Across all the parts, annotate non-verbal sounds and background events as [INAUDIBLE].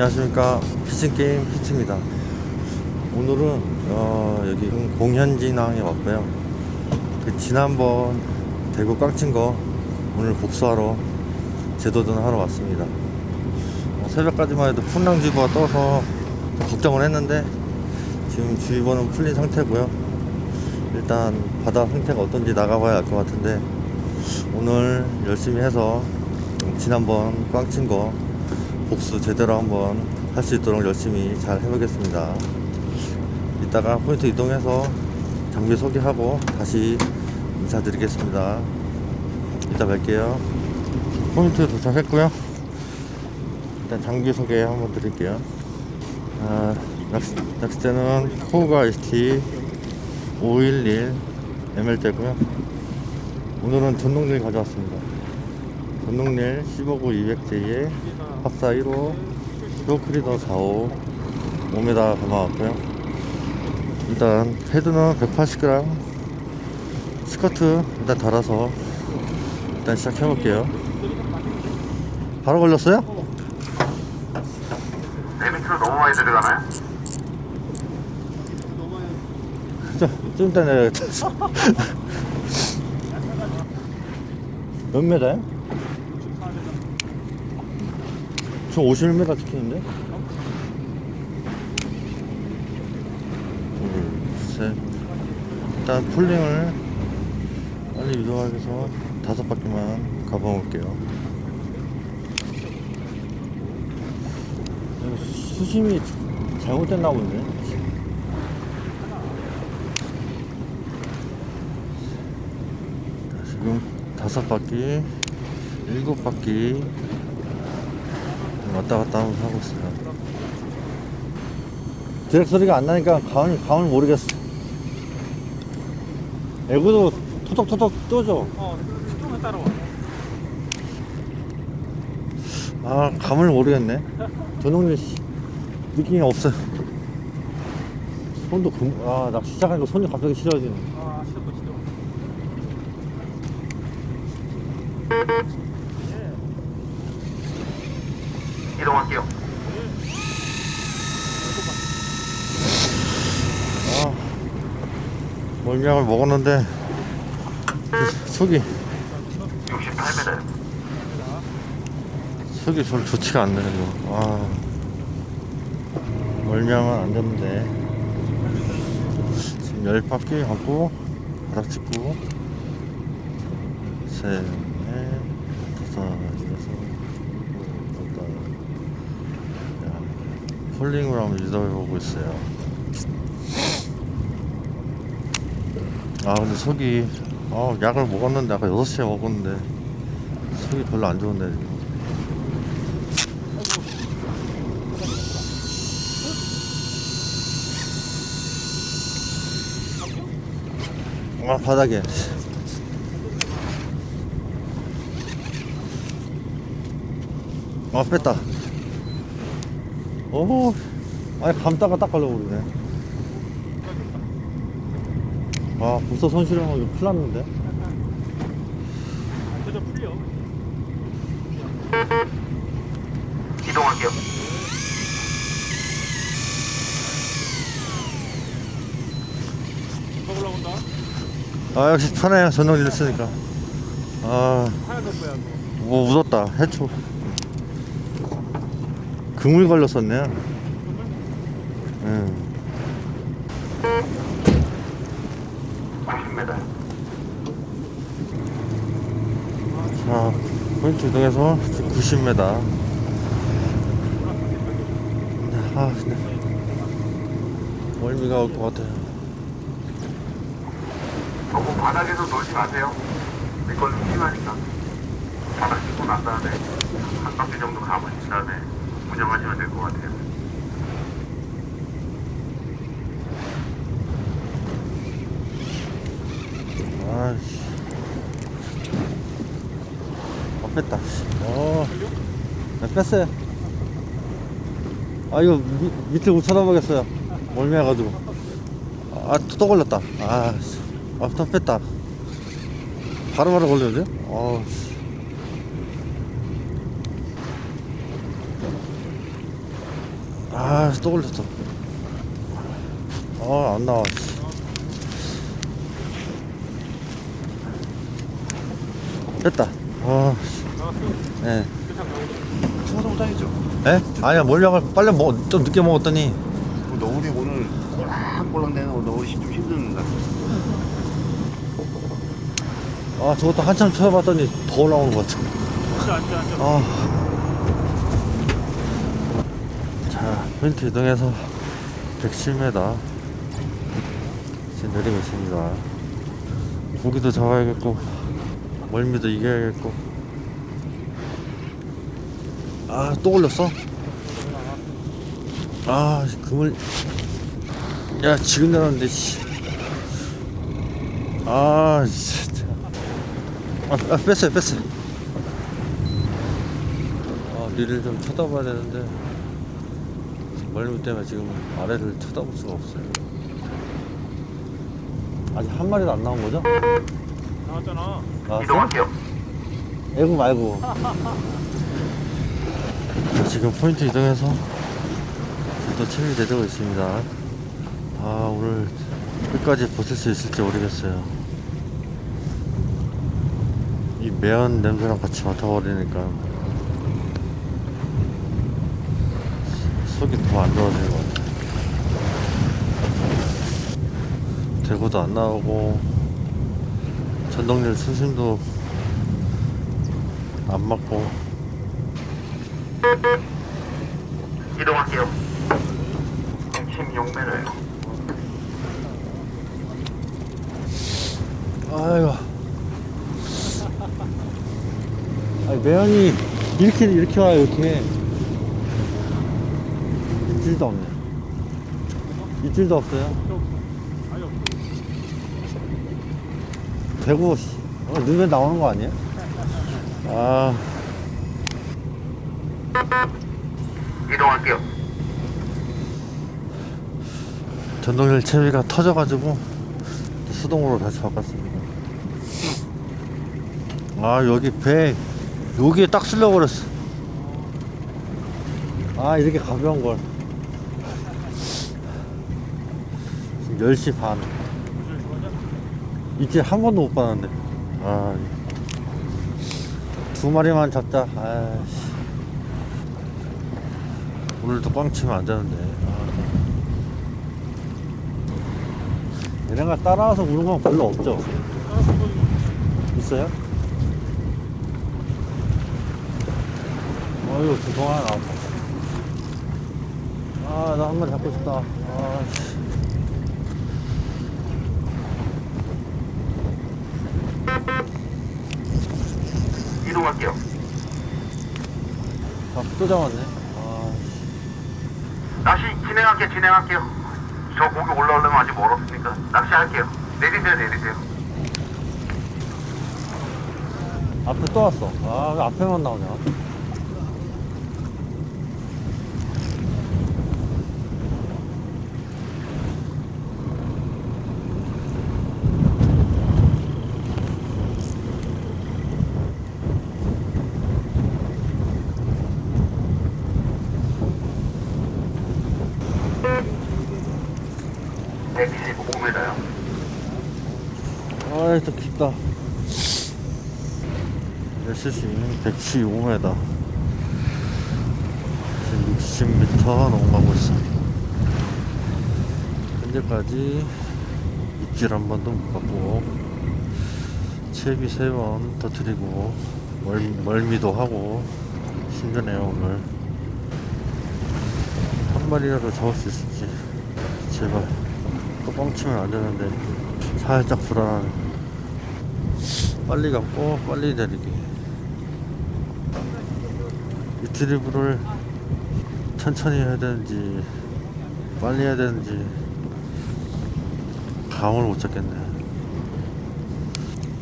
안녕하십니까. 피싱게임 히트입니다. 오늘은 어, 여기 공현진항에 왔고요. 그 지난번 대구 깡친 거 오늘 복수하러 재도전 하러 왔습니다. 어, 새벽까지만 해도 풍랑주의보가 떠서 걱정을 했는데 지금 주의보는 풀린 상태고요. 일단 바다 상태가 어떤지 나가봐야 알 것 같은데 오늘 열심히 해서 지난번 꽝친 거 복수 제대로 한번 할 수 있도록 열심히 잘 해보겠습니다. 이따가 포인트 이동해서 장비 소개하고 다시 인사드리겠습니다. 이따 뵐게요. 포인트 도착했고요. 일단 장비 소개 한번 드릴게요. 아, 낚싯대는 코우가 ST 511 ML대고요. 오늘은 전동릴 가져왔습니다. 전동릴 15구 200J에 합사 1호 쇼크리더 4호 5m 감아왔고요 일단 헤드는 180g 스커트 일단 달아서 일단 시작해 볼게요 바로 걸렸어요? 데미트로 너무 많이 들어가나요? 좀, 좀 이따 내려야겠다 [LAUGHS] 몇 메다요? 저 51m 찍히는데? 둘, 셋. 일단 풀링을 빨리 이동하기 위해서 다섯 바퀴만 가봐볼게요. 수심이 잘못됐나 보네. 자, 지금 다섯 바퀴, 일곱 바퀴 왔다 갔다 하고 있어요. 드랙 소리가 안 나니까 가을, 가을 모르겠어. 애구도 토덕토덕 떠져. 어, 조금만 따라와. 아, 감을 모르겠네. 전동일 씨, 느낌이 없어요. 손도 금, 아, 낚시 시작하니까 손이 갑자기 시려지네. 아, 시도 시도. 이동할게요. 아, 멀미약을 먹었는데, 그 속이, 68m. 속이 별로 좋지가 않네, 이거. 아, 멀미하면 안 되는데. 지금 열 바퀴 하고, 바닥 찍고, 셋, 넷, 다섯, 여섯, 일곱, 여덟. 야, 폴링으로 한번 유도해보고 있어요. 아, 근데 속이, 아, 약을 먹었는데, 아까 6시에 먹었는데, 속이 별로 안 좋은데. 아 바닥에. 아 뺐다. 오 아니 감다가 딱 걸려버리네 아 벌써 손실하면 이거 큰일 났는데 아, 저저 풀려. 이동할게요. 올라온다. 아 역시 편해요 전동기를 쓰니까 아 하얀 거 뭐야, 그거. 뭐 묻었다 해초 그물 걸렸었네요 응. 90m. 자 지금 90m 아 근데 멀미가 올 것 같아요 너무 바닥에서 놀지 마세요. 미끌림 심하니까. 바닥 짚고 난 다음에 한 바퀴 정도 가보신 다음에 운영하시면 될 것 같아요. 아이씨. 아, 뺐다. 어. 네, 뺐어요. 아, 이거 밑, 밑을 못 쳐다보겠어요. 멀미해가지고. 아, 또, 또 걸렸다. 아, 씨. 아, 또 뺐다. 바로바로 걸려야 돼? 어, 씨. 아, 또 걸렸어. 아, 안 나와. 씨. 됐다. 아? 예. 나오고. 청소부장이죠. 예? 아니야, 몰량을 빨리 먹, 좀 늦게 먹었더니. 너울이 오늘 꼴랑꼴랑대는 너울이 좀 힘듭니다. 아, 저것도 한참 쳐봤더니 더 올라오는 것 같아. 앉아, 앉아, 앉아. 아. 자, 포인트 이동해서 110m 이제 내리고 있습니다. 고기도 잡아야겠고, 멀미도 이겨야겠고. 아, 또 올렸어? 아, 그물. 야, 지금 씨. 아, 진짜. 아, 아 뺐어요, 뺐어요. 아, 리를 좀 쳐다봐야 되는데 멀미 때문에 지금 아래를 쳐다볼 수가 없어요. 아직 한 마리도 안 나온 거죠? 나왔잖아. 나왔어? 애고 말고. 자, 지금 포인트 이동해서 또 체위 내리고 있습니다. 아, 오늘 끝까지 버틸 수 있을지 모르겠어요. 이 매연 냄새랑 같이 맡아버리니까 속이 더 안 좋아지는 것 같아요. 대구도 안 나오고 전동열 수심도 안 맞고 이동할게요. 116m예요. 아이고 아니 매연이 이렇게 이렇게 와요 이렇게 입질도 없네 입질도 없어요. 대구 씨, 어, 눈에 나오는 거 아니에요? 아 이동할게요. 전동열 채비가 터져가지고 수동으로 다시 바꿨습니다. 아 여기 배 여기에 딱 쓸려 버렸어. 아 이렇게 가벼운 걸. 지금 10시 반. 이틀 한 번도 못 봤는데. 아. 두 마리만 잡자. 아이씨. 오늘도 꽝 치면 안 되는데. 아. 얘네가 따라와서 우는 건 별로 없죠? 있어요? 그동안 나왔다. 아, 나 한 마리 잡고 싶다. 아, 씨. 이동할게요. 아, 또 잡았네. 낚시 진행할게요. 진행할게요. 저 고기 올라오려면 아직 멀었으니까 낚시할게요. 내리세요. 내리세요. 앞에 또 왔어. 아, 왜 앞에만 나오냐? 네, 115m요. 아이, 또 깊다. SC는 115m. 지금 60m 넘어가고 있어. 현재까지 입질 한 번도 못 받고, 채비 세 번 터트리고, 멀, 멀미도 하고, 힘드네요, 오늘. 한 마리라도 잡을 수 있을지. 제발. 또 뻥치면 안 되는데, 살짝 불안하네. 빨리 감고 빨리 내리기 리트리브를 천천히 해야 되는지 빨리 해야 되는지 감을 못 잡겠네.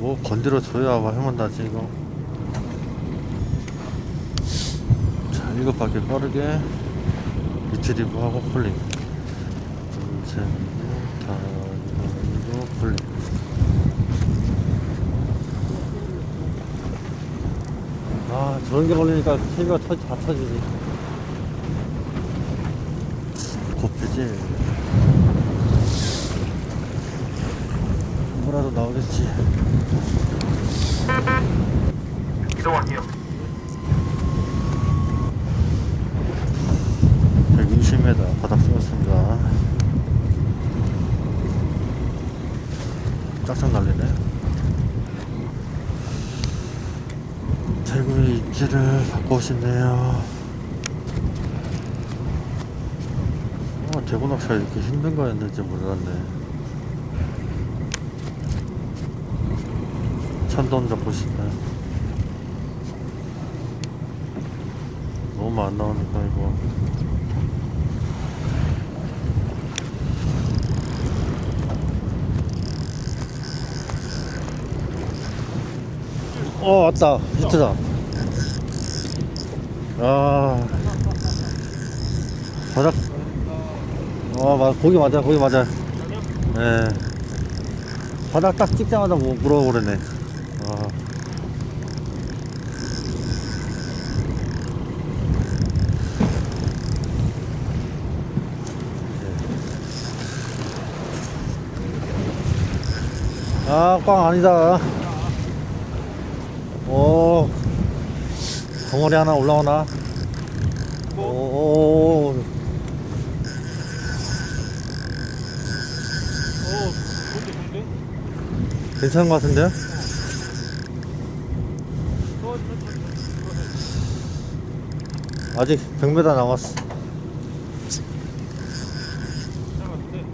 뭐 건드려 줘야 뭐 해만다지 이거? 자 바퀴 빠르게 리트리브 하고 폴링. 둘셋넷 일곱 폴링 아 저런 게 걸리니까 TV가 터, 다 터지지. 곱해지. 뭐라도 나오겠지. 이동할게요. 120m 바닥 쏘았습니다 짝짝 날리네. 대구의 입지를 바꾸고 싶네요. 어, 대구 낚시가 이렇게 힘든 거였는지 몰랐네. 천돈 잡고 싶네. 너무 안 나오니까 이거 어 왔다. 히트다. 아. 바닥. 어 맞, 거기 맞아 거기 맞아. 예. 바닥 딱 찍자마자 뭐 물어버리네. 아. 아, 꽝 아니다. 오, 덩어리 하나 올라오나? 오? 괜찮은 것 저, 아직 100m 남았어. 잡았는데.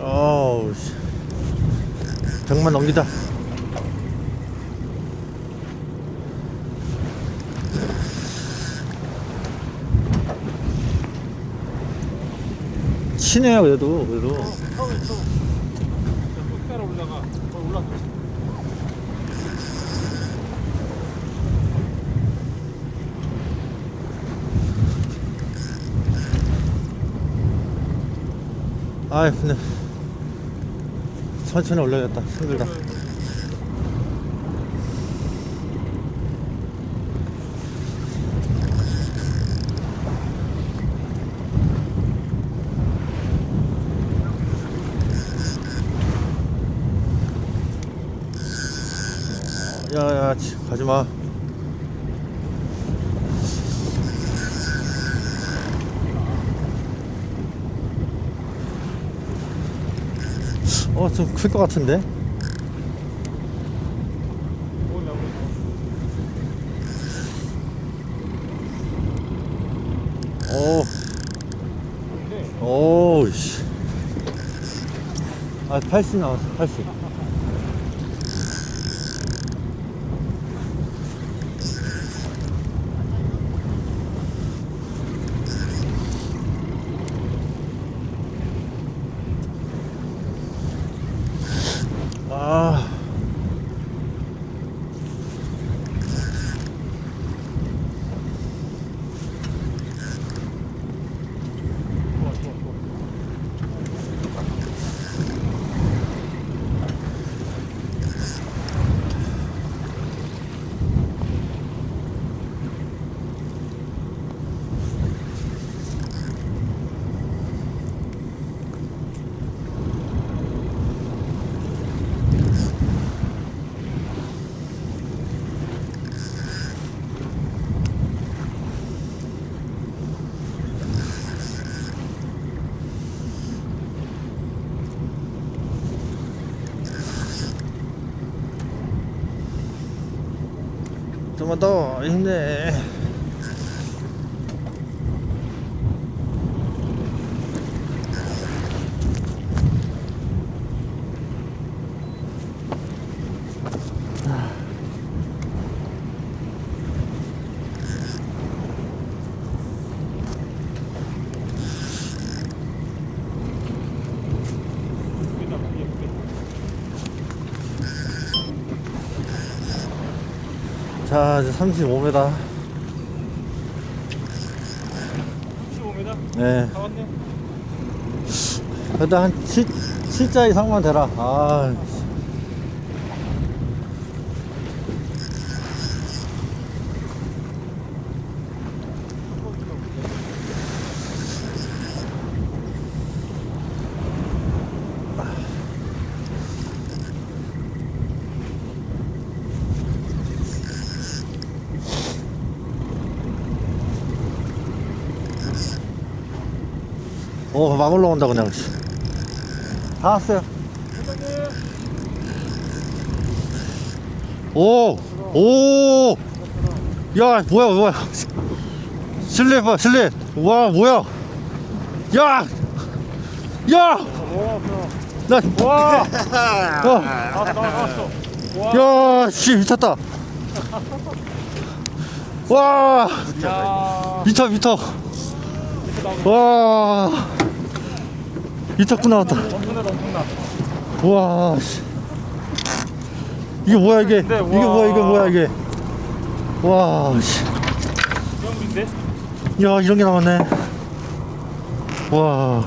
어우, 씨. 100만 넘기자. 치네요, 그래도, 그래도. 아이, 근데. 천천히 올려야겠다. 힘들다. 야, 야, 치, 가지 마. 어, 좀 클 것 같은데? 오, 오, 씨. 아, 80 나왔어, 80. 아, 좀만 더 힘내. 이제 35m. 15m? 네. 다 왔네? 일단 한 7, 7자 이상만 되라. 아, 어, 막 올라온다, 그냥. 다 왔어요. 오! 오! 야, 뭐야, 뭐야. 실내 봐, 실내. 와, 뭐야. 야! 야! 나, 와! 와! [LAUGHS] 야, 씨, 미쳤다. 와. 이렇게 나오고 와, 미쳤구 나왔다. 엄청나다, 엄청나. 와, 씨. 이게 뭐야, 이게? 이게 네, 와. 뭐야, 이게 뭐야, 이게? 와, 씨. 야, 이런 게 나왔네. 와.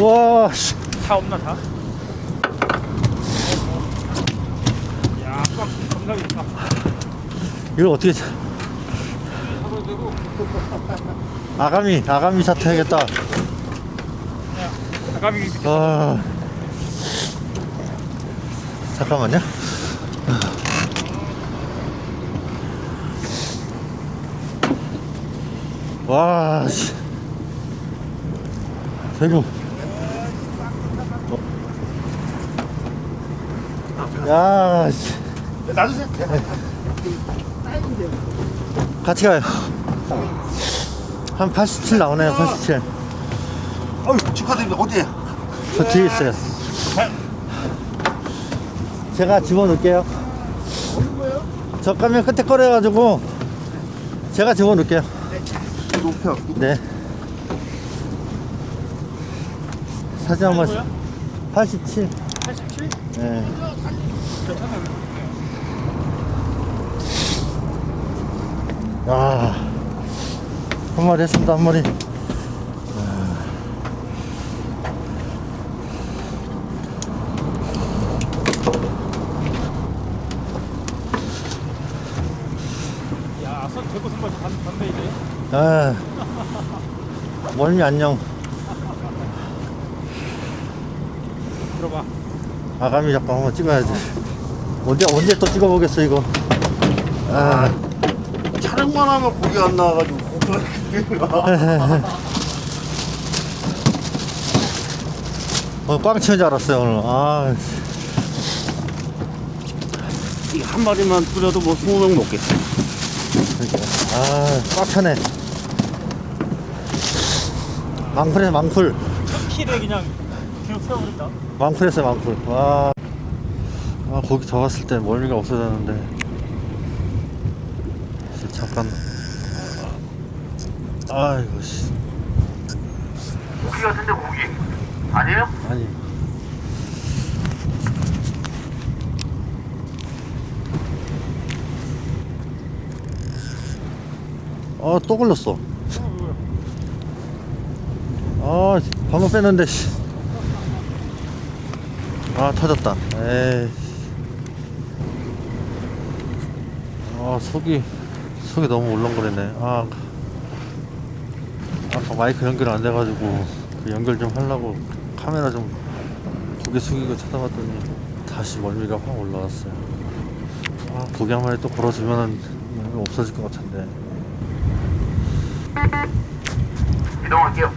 와, 씨. 다 없나, 다? 야, 꽉, 감각이 있다. 이걸 어떻게. 차- 잡아도 되고, 아가미, 아가미 사태 해야겠다. 아가미 아. 잠깐만요. 와, 씨. 대구. 어. 야, 씨. 놔주세요. 같이 가요. 한 87 나오네요, 87. 어유 축하드립니다. 어디에? 저 뒤에 있어요. 제가 집어넣을게요. 저 가면 끝에 꺼려가지고 제가 집어넣을게요. 높여. 네. 사진 한 번. 87. 87? 네. 아, 한 마리 했습니다, 한 마리. 야, 선 대고 선발 반, 반대이네. 아, 멀미 안녕. 들어봐. 아가미 잡고 한번 찍어야지. 언제, 언제 또 찍어보겠어, 이거. 아, 촬영만 하면 고기 안 나와가지고. [LAUGHS] 어, 꽝 치는 줄 알았어요, 오늘. 아, 이한 마리만 뿌려도 뭐 20명 먹겠어. 그러니까. 아, 꽉 차네. 망풀이네, 망풀. 키를 그냥 계속 세워버린다. 망풀했어요, 망풀. 와. 아, 고기 잡았을 때 멀미가 없어졌는데. 잠깐. 아이고, 씨. 고기 같은데 고기 아니에요? 아니. 아, 또 걸렸어. 아, 방금 뺐는데, 씨. 아, 터졌다. 에이. 아, 속이, 속이 너무 울렁거리네. 아, 아까 마이크 연결 안 돼가지고, 그 연결 좀 하려고 카메라 좀 고개 숙이고 쳐다봤더니 다시 멀미가 확 올라왔어요. 아, 고기 한 마리 또 걸어주면은 멀미가 없어질 것 같은데. 이동할게요.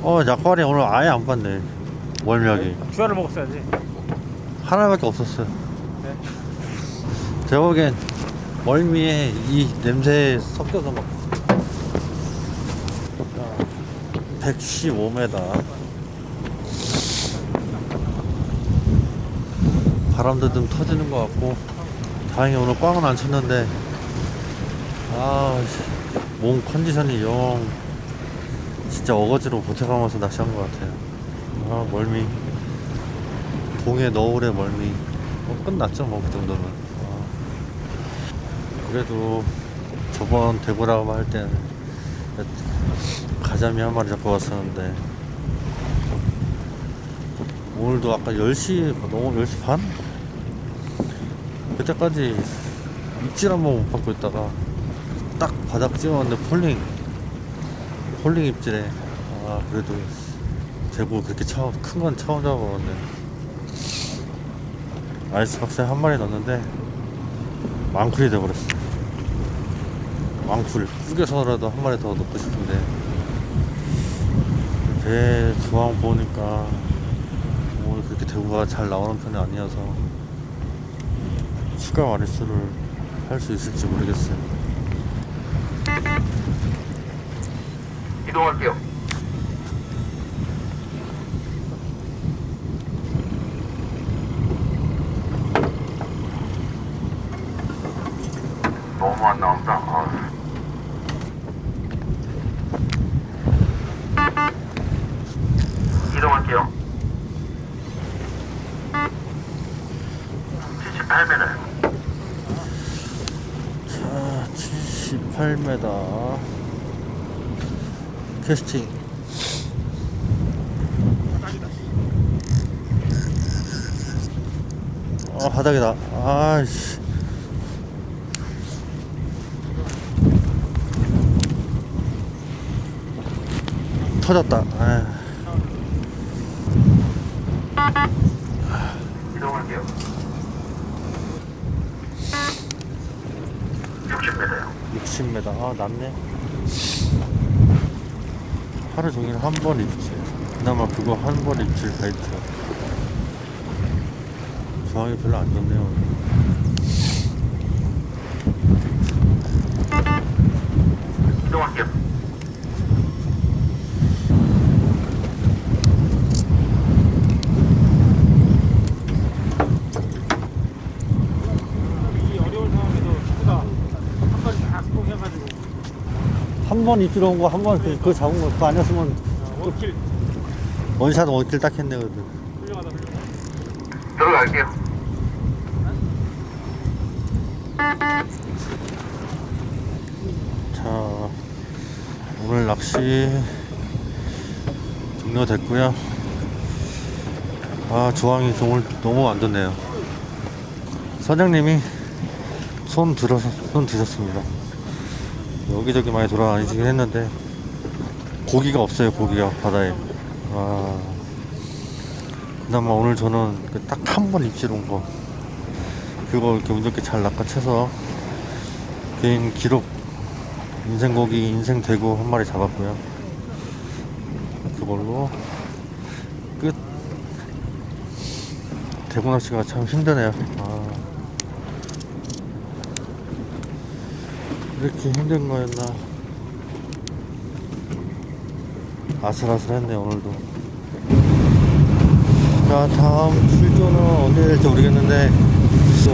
어, 약발이 오늘 아예 안 봤네. 멀미하기. 주알을 먹었어야지. 하나밖에 없었어요. 네. 제가 보기엔 멀미에 이 냄새에 섞여서 막 115m 바람도 좀 터지는 것 같고 다행히 오늘 꽝은 안 쳤는데 아몸 컨디션이 영 진짜 어거지로 버텨가면서 낚시한 것 같아요. 아 멀미. 동해 너울의 멀미. 뭐 끝났죠 뭐 그 정도는 아, 그래도 저번 대구라고 할 때는 가자미 한 마리 잡고 왔었는데 오늘도 아까 10시 너무 10시 반? 그때까지 입질 한 번 못 받고 있다가 딱 바닥 찍었는데 폴링 폴링 입질에 아 그래도 대구 그렇게 큰 건 처음 잡아봤는데 아이스박스에 한 마리 넣었는데 왕쿨이 돼버렸어. 왕쿨. 숙여서라도 한 마리 더 넣고 싶은데. 배 조항 보니까 뭐 그렇게 대구가 잘 나오는 편이 아니어서 추가 마리수를 할 수 있을지 모르겠어요. 이동할게요. 너무 안 나온다. 아. 이동할게요. 78m. 자, 78m 캐스팅. 아 바닥이다. 아이씨. 터졌다. 아이동할게요. 60m요. 60m. 아 낮네. 하루 종일 한 번 입질. 그나마 그거 한 번 입질 바이트. 조항이 별로 안 좋네요. 오늘. 이동할게요. 이 어려운 상황에서 누구다 한 가지 다 성공해가지고 한 번 입질 온 거 한번 그거 잡은 거 그거 아니었으면 어, 원킬 원샷 원킬 딱 했네 그래도. 훌륭하다 훌륭하다. 들어갈게요. 자 오늘 낚시 종료됐고요 아 조항이 오늘 너무 안 좋네요 선장님이 손 들어서 손 드셨습니다 여기저기 많이 돌아다니시긴 했는데 고기가 없어요 고기가 바다에 아 그나마 오늘 저는 그딱한 번 입질 온 거 그거 이렇게 운 좋게 잘 낚아채서 개인 기록 인생 고기 인생 대구 한 마리 잡았고요. 그걸로 끝. 대구 낚시가 참 힘드네요. 아, 이렇게 힘든 거였나? 아슬아슬했네 오늘도. 자 다음 출조는 언제 될지 모르겠는데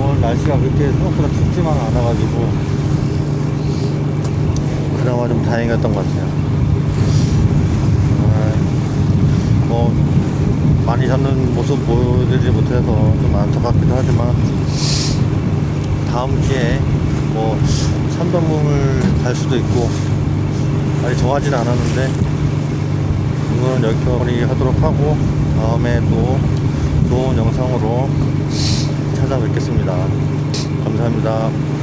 오늘 날씨가 그렇게 생각보다 춥지만 않아가지고 그나마 좀 다행이었던 것 같아요. 아, 뭐 많이 잡는 모습 보여드리지 못해서 좀 안타깝기도 하지만 다음 기회에 뭐 참돔을 갈 수도 있고 아직 정하진 않았는데 오늘은 여기까지 하도록 하고 다음에 또 좋은 영상으로 찾아뵙겠습니다. 감사합니다.